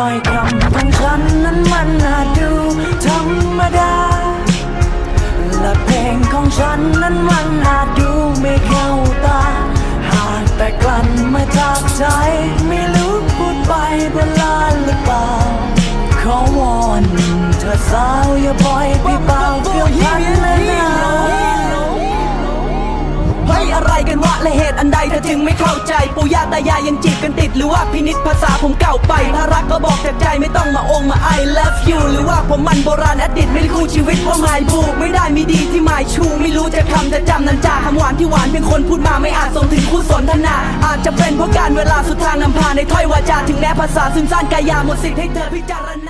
ถ้อยคำของฉันนั้นมันน่าดูธรรมดา และเพลงของฉันนั้นมันน่าดูไม่เข้าตา หากแต่กลั้นมาจากใจ ไม่รู้พูดไปเนลานหรือเปล่า ขอวอนเธอสาวอย่าปล่อยพี่เป่าเพื่อพัน และเหตุอันใดเธอถึงไม่เข้าใจปู่ย่าตายายยังจีบกันติด หรือว่าพินิษภาษาผมเก่าไป ถ้ารักก็บอกจากใจไม่ต้องมาองมา I love you หรือว่าผมมันโบราณอดีตไม่ได้คู่ชีวิตว่าหมายผูกไม่ได้มีดีที่หมายชู ไม่รู้จะคำจะจำนันจาคำหวานที่หวานเพียงคนพูดมาไม่อาจส่งถึงคู่สนทนา อาจจะเป็นเพราะการเวลาสุดทางนำพาในถ้อยวาจาถึงแม้ภาษาซึมซ่านกายาหมดสิทธิ์ให้เธอพิจารณา